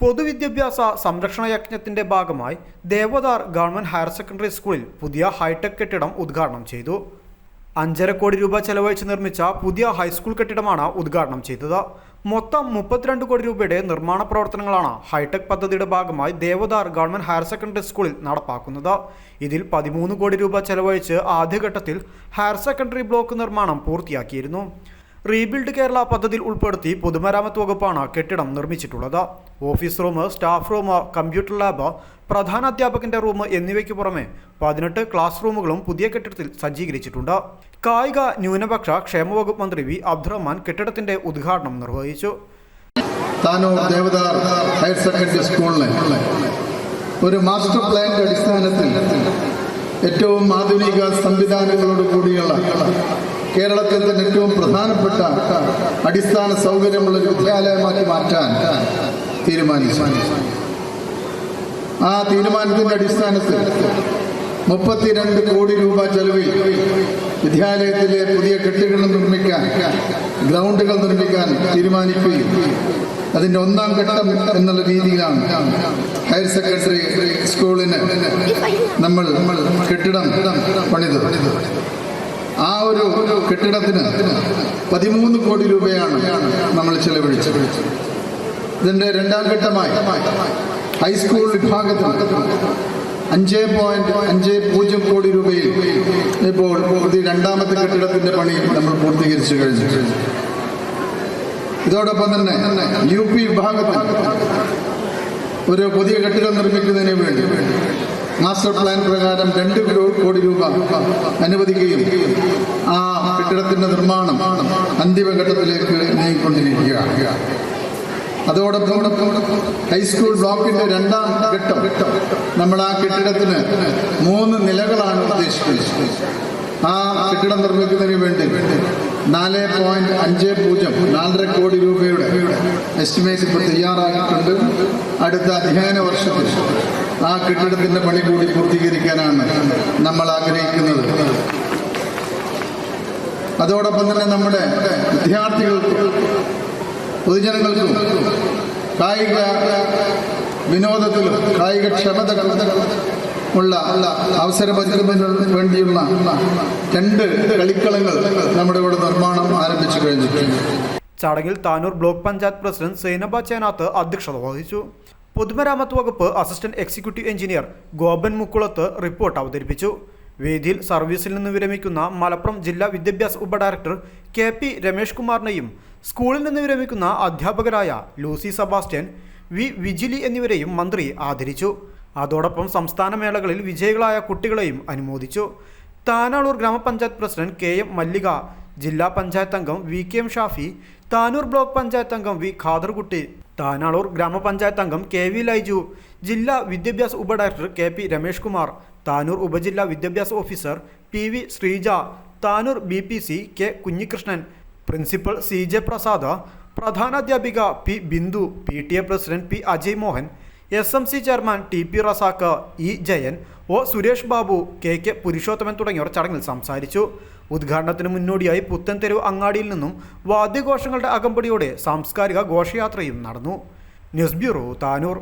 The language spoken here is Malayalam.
പൊതുവിദ്യാഭ്യാസ സംരക്ഷണ യജ്ഞത്തിന്റെ ഭാഗമായി ദേവദാർ ഗവൺമെന്റ് ഹയർ സെക്കൻഡറി സ്കൂളിൽ പുതിയ ഹൈടെക് കെട്ടിടം ഉദ്ഘാടനം ചെയ്തു. അഞ്ചര കോടി രൂപ ചെലവഴിച്ച് നിർമ്മിച്ച പുതിയ ഹൈസ്കൂൾ കെട്ടിടമാണ് ഉദ്ഘാടനം ചെയ്തത്. മൊത്തം മുപ്പത്തിരണ്ട് കോടി രൂപയുടെ നിർമ്മാണ പ്രവർത്തനങ്ങളാണ് ഹൈടെക് പദ്ധതിയുടെ ഭാഗമായി ദേവദാർ ഗവൺമെന്റ് ഹയർ സെക്കൻഡറി സ്കൂളിൽ നടപ്പാക്കുന്നത്. ഇതിൽ പതിമൂന്ന് കോടി രൂപ ചെലവഴിച്ച് ആദ്യഘട്ടത്തിൽ ഹയർ സെക്കൻഡറി ബ്ലോക്ക് നിർമ്മാണം പൂർത്തിയാക്കിയിരുന്നു. റീബിൽഡ് കേരള പദ്ധതിയിൽ ഉൾപ്പെടുത്തി പൊതുമരാമത്ത് വകുപ്പാണ് കെട്ടിടം നിർമ്മിച്ചിട്ടുള്ളത്. Office room staff room computer lab പ്രധാന അധ്യാപകന്റെ റൂം എന്നിവയ്ക്ക് പുറമെ പതിനെട്ട് ക്ലാസ് റൂമുകളും പുതിയ കെട്ടിടത്തിൽ സജ്ജീകരിച്ചിട്ടുണ്ട്. കായിക ന്യൂനപക്ഷ ക്ഷേമ വകുപ്പ് മന്ത്രി വി. അബ്ദുറഹ്മാൻ കെട്ടിടത്തിന്റെ ഉദ്ഘാടനം നിർവഹിച്ചു. ഹയർ സെക്കൻഡറി സ്കൂളിന് ഒരു മാസ്റ്റർ പ്ലാനിന്റെ അടിസ്ഥാനത്തിൽ ഏറ്റവും ആധുനിക സംവിധാനങ്ങളോട് കൂടിയുള്ള കേരളത്തിൽ തന്നെ ഏറ്റവും പ്രധാനപ്പെട്ട അടിസ്ഥാന സൗകര്യമുള്ള ഒരു വിദ്യാലയമാക്കി മാറ്റാൻ തീരുമാനിച്ചു. ആ തീരുമാനത്തിന്റെ അടിസ്ഥാനത്തിൽ മുപ്പത്തിരണ്ട് കോടി രൂപ ചെലവിൽ വിദ്യാലയത്തിലെ പുതിയ കെട്ടുകൾ നിർമ്മിക്കാൻ ഗ്രൗണ്ടുകൾ നിർമ്മിക്കാൻ തീരുമാനിക്കുകയും അതിന്റെ ഒന്നാം ഘട്ടം എന്നുള്ള രീതിയിലാണ് ഹയർ സെക്കൻഡറി സ്കൂളിന് നമ്മൾ കെട്ടിടം പണിത് ആ ഒരു കെട്ടിടത്തിന് പതിമൂന്ന് കോടി രൂപയാണ് നമ്മൾ ചെലവഴിച്ചത്. ഇതിന്റെ രണ്ടാം ഘട്ടമായി ഹൈസ്കൂൾ വിഭാഗത്തിൽ അഞ്ച് പോയിന്റ് അഞ്ച് പൂജ്യം കോടി രൂപയിൽ ഇപ്പോൾ രണ്ടാമത്തെ കെട്ടിടത്തിന്റെ പണി നമ്മൾ പൂർത്തീകരിച്ചു കഴിഞ്ഞു ഇതോടൊപ്പം തന്നെ യു പി വിഭാഗത്തിൽ ഒരു പുതിയ കെട്ടിടം നിർമ്മിക്കുന്നതിന് വേണ്ടി മാസ്റ്റർ പ്ലാൻ പ്രകാരം രണ്ട് കോടി രൂപ അനുവദിക്കുകയും ആ കെട്ടിടത്തിന്റെ നിർമ്മാണം അന്തിമഘട്ടത്തിലേക്ക് നീങ്ങിക്കൊണ്ടിരിക്കുകയാണ്. അതോടൊപ്പം ഹൈസ്കൂൾ ബ്ലോക്കിന്റെ രണ്ടാം ഘട്ടം നമ്മൾ ആ കെട്ടിടത്തിന് മൂന്ന് നിലകളാണ് ഉദ്ദേശിക്കുന്നത്. ആ കെട്ടിടം നിർമ്മിക്കുന്നതിന് വേണ്ടി നാല് പോയിന്റ് അഞ്ച് പൂജ്യം നാലര കോടി രൂപയുടെ എസ്റ്റിമേറ്റ് ഇപ്പോൾ തയ്യാറാക്കിയിട്ടുണ്ട് അടുത്ത അധ്യയന വർഷത്തിൽ ആ കെട്ടിടത്തിന്റെ പണി കൂടി പൂർത്തീകരിക്കാനാണ് നമ്മൾ ആഗ്രഹിക്കുന്നത്. അതോടൊപ്പം തന്നെ നമ്മുടെ വിദ്യാർത്ഥികൾക്കും പൊതുജനങ്ങൾക്കും കായിക വിനോദത്തിലും കായിക ക്ഷമത ഉള്ള അവസരപരിചരണത്തിന് വേണ്ടിയുള്ള രണ്ട് കളിക്കളങ്ങൾ നമ്മുടെ ഇവിടെ നിർമ്മാണം ആരംഭിച്ചു കഴിഞ്ഞിട്ടുണ്ട്. ചടങ്ങിൽ താനൂർ ബ്ലോക്ക് പഞ്ചായത്ത് പ്രസിഡന്റ് സൈനബ ചേനാത്ത് അധ്യക്ഷത വഹിച്ചു. പൊതുമരാമത്ത് വകുപ്പ് assistant executive engineer Gopan Mukkulath report അവതരിപ്പിച്ചു. വേദിയിൽ സർവീസിൽ നിന്ന് വിരമിക്കുന്ന മലപ്പുറം ജില്ലാ വിദ്യാഭ്യാസ ഉപഡയറക്ടർ കെ പി രമേഷ് കുമാറിനെയും സ്കൂളിൽ നിന്ന് വിരമിക്കുന്ന അധ്യാപകരായ ലൂസി സബാസ്റ്റ്യൻ വി വിജിലി എന്നിവരെയും മന്ത്രി ആദരിച്ചു. അതോടൊപ്പം സംസ്ഥാന മേളകളിൽ വിജയികളായ കുട്ടികളെയും അനുമോദിച്ചു. താനാളൂർ ഗ്രാമപഞ്ചായത്ത് പ്രസിഡന്റ് കെ എം മല്ലിക ജില്ലാ പഞ്ചായത്ത് അംഗം V K M Shafi Tanur block panchayat അംഗം വി ഖാദർകുട്ടി താനാളൂർ ഗ്രാമപഞ്ചായത്ത് അംഗം കെ വി ലൈജു ജില്ലാ വിദ്യാഭ്യാസ ഉപഡയറക്ടർ കെ പി രമേഷ് കുമാർ താനൂർ ഉപജില്ലാ വിദ്യാഭ്യാസ officer P V Sreeja Tanur B P C K Kunhikrishnan principal C J Prasada പ്രധാനാധ്യാപിക P Bindu P T A president P Ajay Mohan S M C chairman T P Razak E Jayan O Suresh Babu K K Purushothaman തുടങ്ങിയവർ ചടങ്ങിൽ സംസാരിച്ചു. ഉദ്ഘാടനത്തിന് മുന്നോടിയായി പുത്തൻതെരുവ് അങ്ങാടിയിൽ നിന്നും വാദ്യഘോഷങ്ങളുടെ അകമ്പടിയോടെ സാംസ്കാരിക ഘോഷയാത്രയും നടന്നു. News bureau Tanur.